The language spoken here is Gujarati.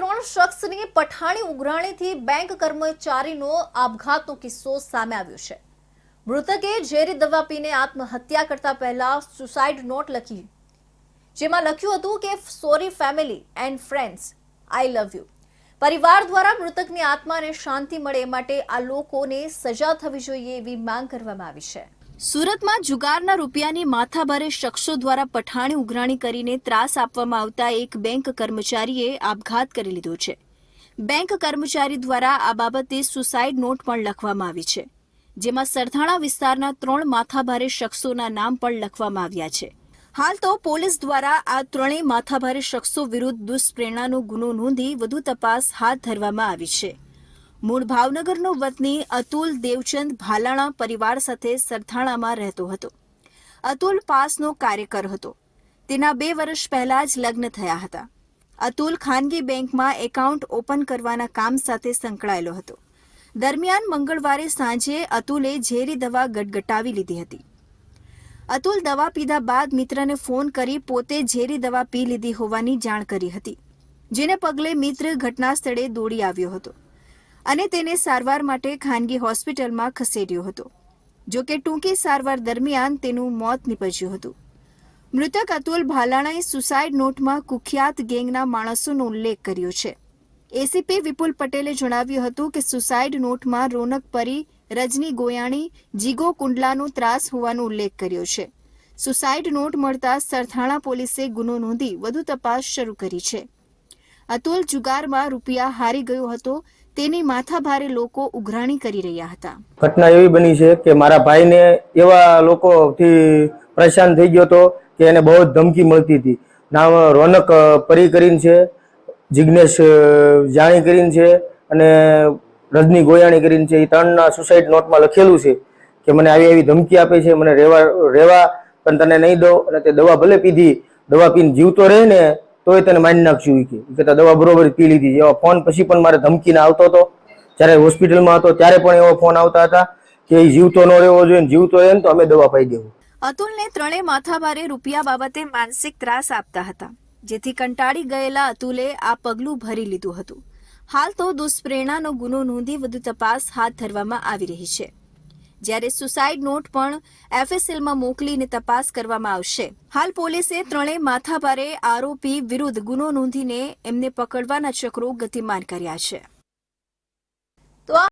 ત્રણ શખ્સની પઠાણી ઉઘરાણીથી બેંક કર્મચારીનો આપઘાતનો કિસ્સો સામે આવ્યો છે. મૃતકે ઝેરી દવા પીને આત્મહત્યા કરતા પહેલા સુસાઇડ નોટ લખી, જેમાં લખ્યું હતું કે, sorry family and friends, I love you. પરિવાર દ્વારા મૃતકની આત્માને શાંતિ મળે માટે આ લોકોને સજા થવી જોઈએ એવી માંગ કરવામાં આવી છે. સુરતમાં જુગારના રૂપિયાની માથાભારે શખ્સો દ્વારા પઠાણી ઉઘરાણી કરીને ત્રાસ આપવામાં આવતા એક બેંક કર્મચારીએ આપઘાત કરી લીધો છે. બેંક કર્મચારી દ્વારા આ બાબતે સુસાઇડ નોટ પણ લખવામાં આવી છે. જેમાં સરથાણા વિસ્તારના ત્રણ માથાભારે શખ્સોના નામ પણ લખવામાં આવ્યા છે. હાલ તો પોલીસ દ્વારા આ ત્રણેય માથાભારે શખ્સો વિરુદ્ધ દુષ્પ્રેરણાનો ગુનો નોંધી વધુ તપાસ હાથ ધરવામાં આવી છે. મૂળ ભાવનગરનો વતની અતુલ દેવચંદ ભાલાણા પરિવાર સાથે સરથાણામાં રહેતો હતો. અતુલ પાસનો કાર્યકર હતો. તેના બે વર્ષ પહેલા જ લગ્ન થયા હતા. અતુલ ખાનગી બેંકમાં એકાઉન્ટ ઓપન કરવાના કામ સાથે સંકળાયેલો હતો. દરમિયાન મંગળવારે સાંજે અતુલે ઝેરી દવા ગટગટાવી લીધી હતી. અતુલ દવા પીધા બાદ મિત્રને ફોન કરી પોતે ઝેરી દવા પી લીધી હોવાની જાણ કરી હતી, જેને પગલે મિત્ર ઘટના સ્થળે દોડી આવ્યો હતો. અને તેને સારવાર માટે ખાનગી હોસ્પિટલમાં ખસેડ્યો હતો. જો કે ટૂંકી સારવાર દરમિયાન તેનું મોત નીપજ્યું હતું. મૃતક અતુલ ભાલાણાએ સુસાઇડ નોટમાં કુખ્યાત ગેંગના માણસોનો ઉલ્લેખ કર્યો છે. એસીપી વિપુલ પટેલે જણાવ્યું હતું કે સુસાઇડ નોટમાં રોનક પરી, રજની ગોયાણી, જીગો કુંડલાનો ત્રાસ હોવાનો ઉલ્લેખ કર્યો છે. સુસાઇડ નોટ મળતા સરથાણા પોલીસે ગુનો નોંધી વધુ તપાસ શરૂ કરી છે. અતુલ જુગારમાં રૂપિયા હારી ગયો હતો. તેની માથાભારે લોકો ઉઘરાણી કરી રહ્યા હતા. ઘટના એવી બની છે કે મારા ભાઈને એવા લોકોથી પરેશાન થઈ ગયો હતો કે એને બહુ ધમકી મળતી હતી. નામ રોનક પરી કરીને છે, જિગ્નેશ જાણી કરીને છે અને રજની ગોયાણી કરીને છે. એ ત્રણના સુસાઇડ નોટમાં લખેલું છે કે મને આવી એવી ધમકી આપે છે, મને રહેવા રહેવા પણ તને નહીં દઉં અને તે દવા ભલે પીધી, દવા પીને જીવતો રહે ને તોય તને મારી નાખશું કે. ઈ દવા બરોબર પી લીધી. એવા ફોન પછી પણ મારે ધમકીને આવતો હતો. જ્યારે હોસ્પિટલમાં હતો, ત્યારે પણ એવો ફોન આવતા હતા કે એ જીવતો ન રહેવો જોઈએ જીવતો રહે ને તો અમે દવા પાઈ દેવું. અતુલને ત્રણેય માથાભારે રૂપિયા બાબતે માનસિક ત્રાસ આપતા હતા. જેથી કંટાળી ગયેલા અતુલે આ પગલું ભરી લીધું હતું. હાલ તો દુષ્પ્રેરણાનો ગુનો નોંધી વધુ તપાસ હાથ ધરવામાં આવી રહી છે. જ્યારે સુસાઇડ નોટ પણ એફએસએલમાં મોકલીને તપાસ કરવામાં આવશે. હાલ પોલીસે ત્રણેય માથાભારે આરોપી વિરુદ્ધ ગુનો નોંધીને એમને પકડવાના ચક્રો ગતિમાન કર્યા છે.